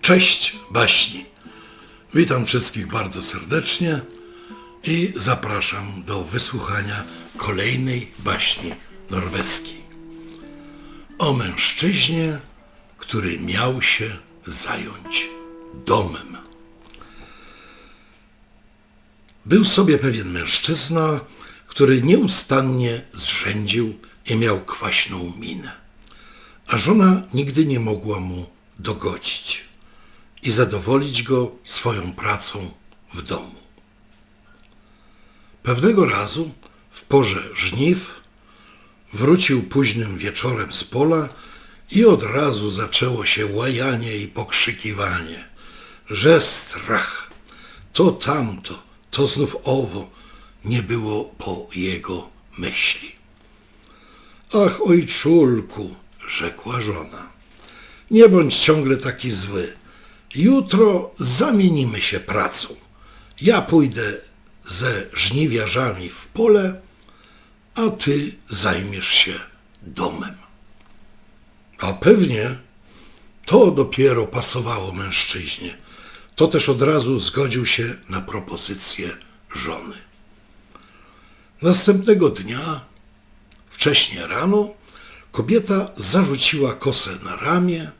Cześć baśni. Witam wszystkich bardzo serdecznie i zapraszam do wysłuchania kolejnej baśni norweskiej. O mężczyźnie, który miał się zająć domem. Był sobie pewien mężczyzna, który nieustannie zrzędził i miał kwaśną minę, a żona nigdy nie mogła mu dogodzić i zadowolić go swoją pracą w domu. Pewnego razu, w porze żniw, wrócił późnym wieczorem z pola i od razu zaczęło się łajanie i pokrzykiwanie, że strach, to tamto, to znów owo, nie było po jego myśli. Ach, ojczulku, rzekła żona, nie bądź ciągle taki zły. Jutro zamienimy się pracą. Ja pójdę ze żniwiarzami w pole, a ty zajmiesz się domem. A pewnie to dopiero pasowało mężczyźnie. To też od razu zgodził się na propozycję żony. Następnego dnia, wcześnie rano, kobieta zarzuciła kosę na ramię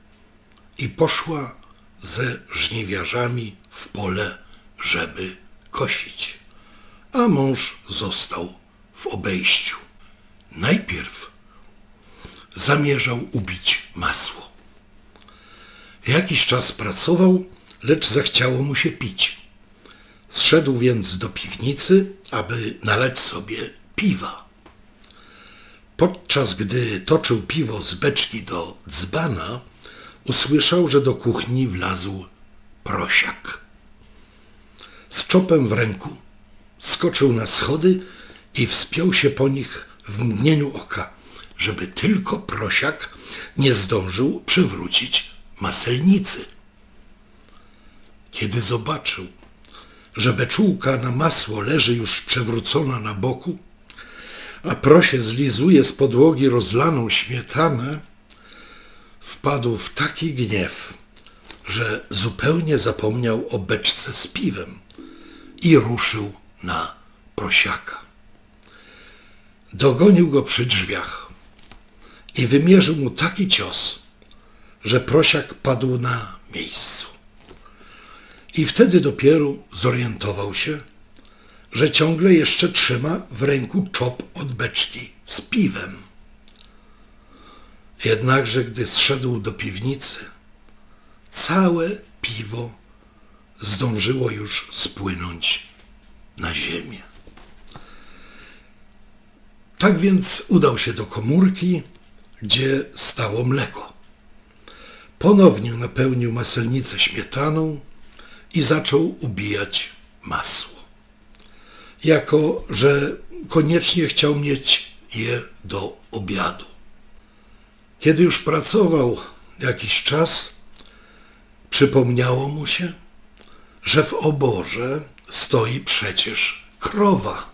i poszła ze żniwiarzami w pole, żeby kosić, a mąż został w obejściu. Najpierw zamierzał ubić masło. Jakiś czas pracował, lecz zachciało mu się pić. Zszedł więc do piwnicy, aby nalać sobie piwa. Podczas gdy toczył piwo z beczki do dzbana, usłyszał, że do kuchni wlazł prosiak. Z czopem w ręku skoczył na schody i wspiął się po nich w mgnieniu oka, żeby tylko prosiak nie zdążył przywrócić maselnicy. Kiedy zobaczył, że beczułka na masło leży już przewrócona na boku, a prosie zlizuje z podłogi rozlaną śmietanę, wpadł w taki gniew, że zupełnie zapomniał o beczce z piwem i ruszył na prosiaka. Dogonił go przy drzwiach i wymierzył mu taki cios, że prosiak padł na miejscu. I wtedy dopiero zorientował się, że ciągle jeszcze trzyma w ręku czop od beczki z piwem. Jednakże gdy zszedł do piwnicy, całe piwo zdążyło już spłynąć na ziemię. Tak więc udał się do komórki, gdzie stało mleko. Ponownie napełnił maselnicę śmietaną i zaczął ubijać masło. Jako, że koniecznie chciał mieć je do obiadu. Kiedy już pracował jakiś czas, przypomniało mu się, że w oborze stoi przecież krowa,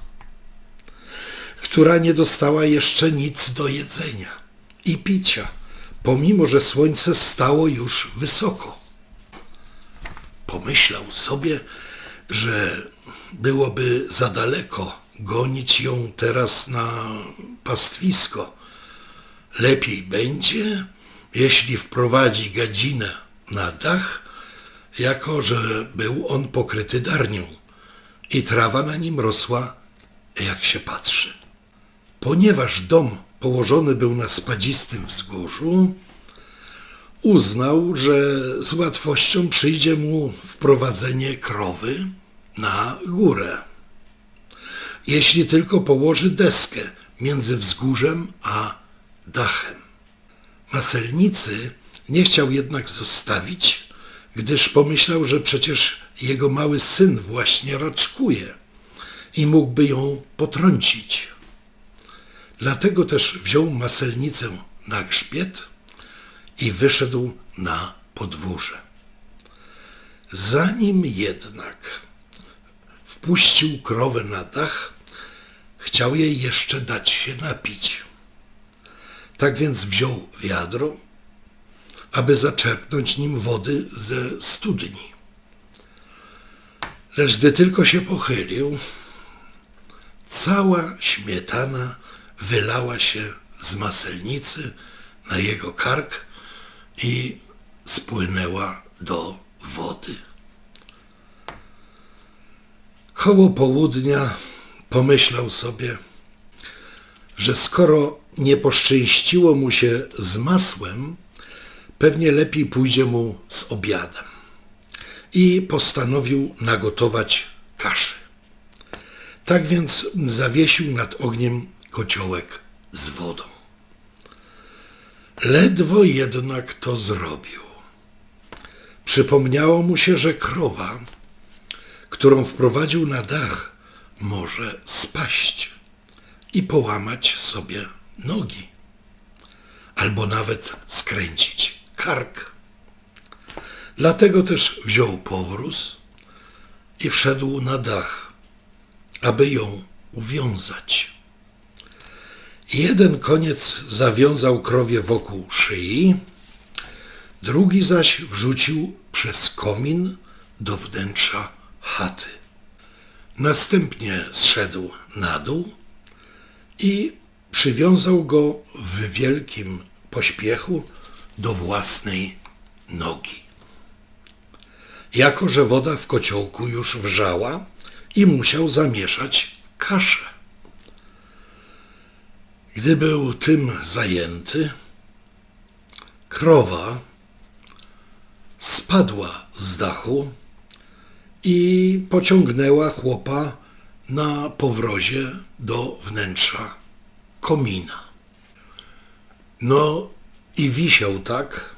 która nie dostała jeszcze nic do jedzenia i picia, pomimo że słońce stało już wysoko. Pomyślał sobie, że byłoby za daleko gonić ją teraz na pastwisko. Lepiej będzie, jeśli wprowadzi gadzinę na dach, jako że był on pokryty darnią i trawa na nim rosła, jak się patrzy. Ponieważ dom położony był na spadzistym wzgórzu, uznał, że z łatwością przyjdzie mu wprowadzenie krowy na górę. Jeśli tylko położy deskę między wzgórzem a dachem. Maselnicy nie chciał jednak zostawić, gdyż pomyślał, że przecież jego mały syn właśnie raczkuje i mógłby ją potrącić. Dlatego też wziął maselnicę na grzbiet i wyszedł na podwórze. Zanim jednak wpuścił krowę na dach, chciał jej jeszcze dać się napić. Tak więc wziął wiadro, aby zaczerpnąć nim wody ze studni. Lecz gdy tylko się pochylił, cała śmietana wylała się z maselnicy na jego kark i spłynęła do wody. Koło południa pomyślał sobie, że skoro nie poszczęściło mu się z masłem, pewnie lepiej pójdzie mu z obiadem. I postanowił nagotować kaszę. Tak więc zawiesił nad ogniem kociołek z wodą. Ledwo jednak to zrobił. Przypomniało mu się, że krowa, którą wprowadził na dach, może spaść i połamać sobie nogi, albo nawet skręcić kark. Dlatego też wziął powróz i wszedł na dach, aby ją uwiązać. Jeden koniec zawiązał krowie wokół szyi, drugi zaś wrzucił przez komin do wnętrza chaty. Następnie zszedł na dół i przywiązał go w wielkim pośpiechu do własnej nogi. Jako, że woda w kociołku już wrzała i musiał zamieszać kaszę. Gdy był tym zajęty, krowa spadła z dachu i pociągnęła chłopa na powrozie do wnętrza komina. No i wisiał tak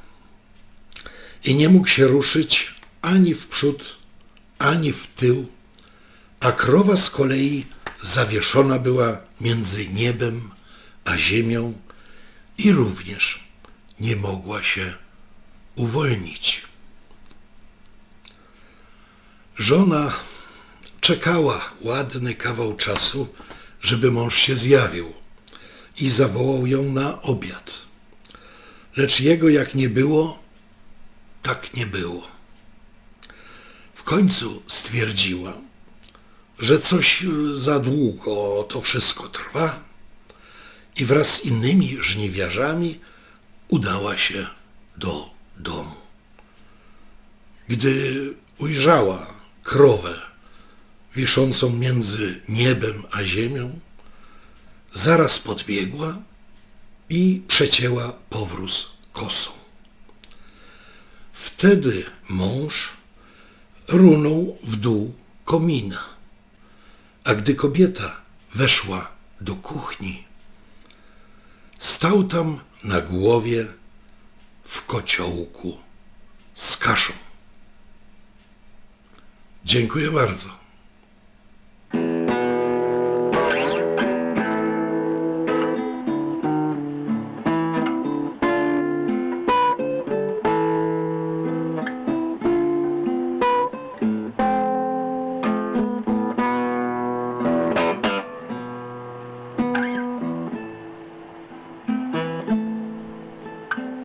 i nie mógł się ruszyć ani w przód, ani w tył, a krowa z kolei zawieszona była między niebem a ziemią i również nie mogła się uwolnić. Żona czekała ładny kawał czasu, żeby mąż się zjawił i zawołał ją na obiad. Lecz jego jak nie było, tak nie było. W końcu stwierdziła, że coś za długo to wszystko trwa i wraz z innymi żniwiarzami udała się do domu. Gdy ujrzała krowę wiszącą między niebem a ziemią, zaraz podbiegła i przecięła powróz kosą. Wtedy mąż runął w dół komina, a gdy kobieta weszła do kuchni, stał tam na głowie w kociołku z kaszą. Dziękuję bardzo.